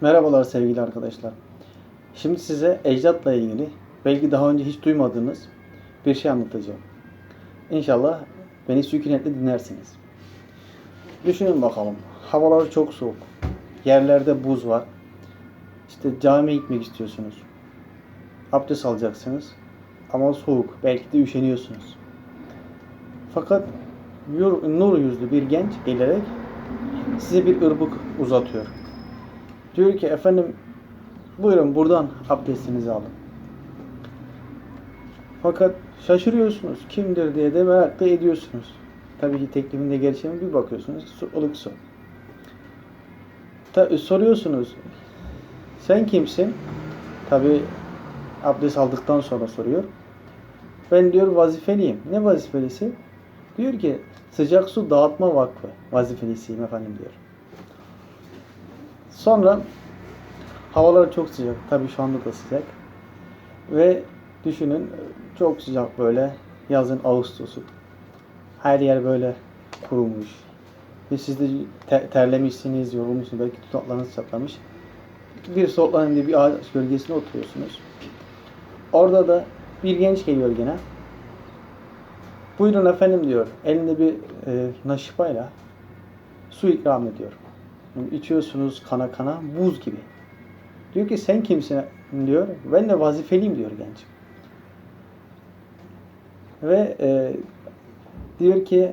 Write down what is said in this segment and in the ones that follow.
Merhabalar sevgili arkadaşlar. Şimdi size ecdatla ilgili belki daha önce hiç duymadığınız bir şey anlatacağım. İnşallah beni sükunetle dinlersiniz. Düşünün bakalım. Havalar çok soğuk. Yerlerde buz var. İşte camiye gitmek istiyorsunuz. Abdest alacaksınız. Ama soğuk. Belki de üşeniyorsunuz. Fakat nur yüzlü bir genç gelerek size bir ırbık uzatıyor. Diyor ki efendim buyurun buradan abdestinizi alın. Fakat şaşırıyorsunuz. Kimdir diye de merak da ediyorsunuz. Tabii ki teklifinde gelişen bir bakıyorsunuz. Su, ılık su. Ta, soruyorsunuz. Sen kimsin? Tabii abdest aldıktan sonra soruyor. Ben diyor vazifeliyim. Ne vazifelisi? Diyor ki sıcak su dağıtma vakfı vazifelisiyim efendim diyor. Sonra havalar çok sıcak. Tabii şu anda da sıcak. Ve düşünün çok sıcak böyle yazın Ağustos'u. Her yer böyle kurumuş. Ve siz de te- terlemişsiniz, yorulmuşsunuz. Belki dudaklarınız çatlamış. Bir soluklanın diye bir ağaç gölgesine oturuyorsunuz. Orada da bir genç geliyor gene. Buyurun efendim diyor. Elinde bir e, naşifayla su ikram ediyor. İçiyorsunuz kana kana buz gibi. Diyor ki sen kimsin diyor. Ben de vazifeliyim diyor genç. Ve e, diyor ki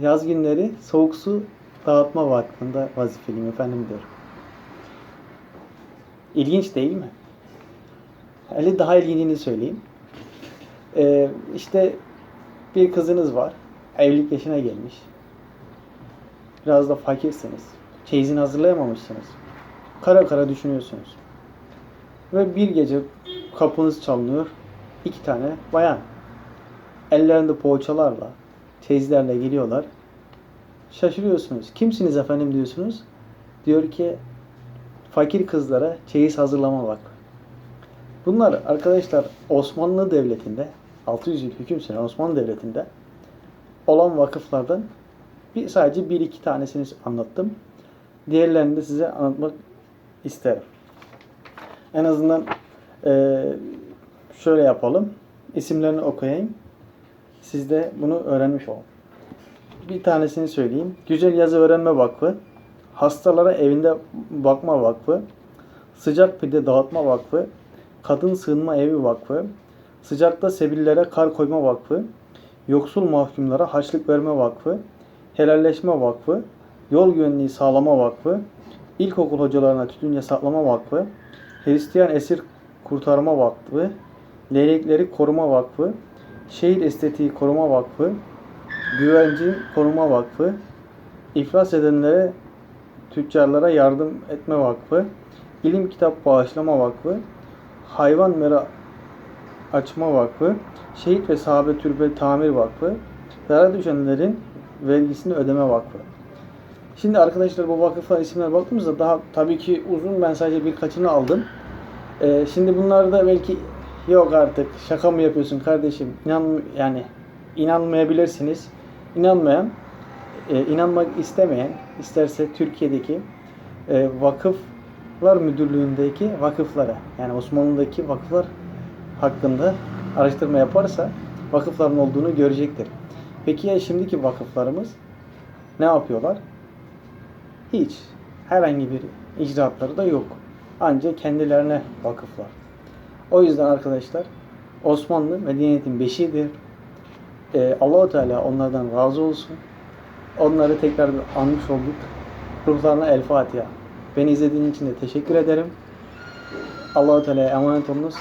yaz günleri soğuk su dağıtma vakfında vazifeliyim efendim diyor. İlginç değil mi? Hele daha ilginçini söyleyeyim. E, işte bir kızınız var. Evlilik yaşına gelmiş. Biraz da fakirsiniz. Çeyizini hazırlayamamışsınız. Kara kara düşünüyorsunuz. Ve bir gece kapınız çalınıyor. İki tane bayan. Ellerinde poğaçalarla, çeyizlerle geliyorlar. Şaşırıyorsunuz. Kimsiniz efendim diyorsunuz. Diyor ki fakir kızlara çeyiz hazırlama vakfı. Bunlar arkadaşlar Osmanlı Devleti'nde 600 yıl hüküm süren Osmanlı Devleti'nde olan vakıflardan bir sadece bir iki tanesini anlattım. Diğerlerini de size anlatmak isterim. En azından eee, şöyle yapalım. İsimlerini okuyayım. Siz de bunu öğrenmiş olun. Bir tanesini söyleyeyim. Güzel Yazı Öğrenme Vakfı, Hastalara Evinde Bakma Vakfı, Sıcak Pide Dağıtma Vakfı, Kadın Sığınma Evi Vakfı, Sıcakta Sebillere Kar Koyma Vakfı, Yoksul Mahkumlara Haçlık Verme Vakfı, Helalleşme Vakfı, Yol Güvenliği Sağlama Vakfı, İlkokul Hocalarına Tütün Yasaklama Vakfı, Hristiyan Esir Kurtarma Vakfı, Leylekleri Koruma Vakfı, Şehir Estetiği Koruma Vakfı, Güvenci Koruma Vakfı, İflas Edenlere Tüccarlara Yardım Etme Vakfı, İlim Kitap Bağışlama Vakfı, Hayvan Mera Açma Vakfı, Şehit ve Sahabe Türbe Tamir Vakfı, zarar düşenlerin vergisini ödeme vakfı. Şimdi arkadaşlar bu vakıflar isimler baktığımızda daha tabii ki uzun ben sadece birkaçını aldım. Ee, şimdi bunlarda belki yok artık şaka mı yapıyorsun kardeşim inan yani inanmayabilirsiniz. İnanmayan, e, inanmak istemeyen isterse Türkiye'deki e, vakıflar müdürlüğündeki vakıflara yani Osmanlı'daki vakıflar hakkında araştırma yaparsa vakıfların olduğunu görecektir. Peki ya şimdiki vakıflarımız ne yapıyorlar? Hiç. Herhangi bir icraatları da yok. Ancak kendilerine vakıflar. O yüzden arkadaşlar Osmanlı medeniyetin beşiğidir. Ee, Allahu Teala onlardan razı olsun. Onları tekrar anmış olduk. Ruhlarına El Fatiha. Beni izlediğin için de teşekkür ederim. Allahu Teala'ya emanet olunuz.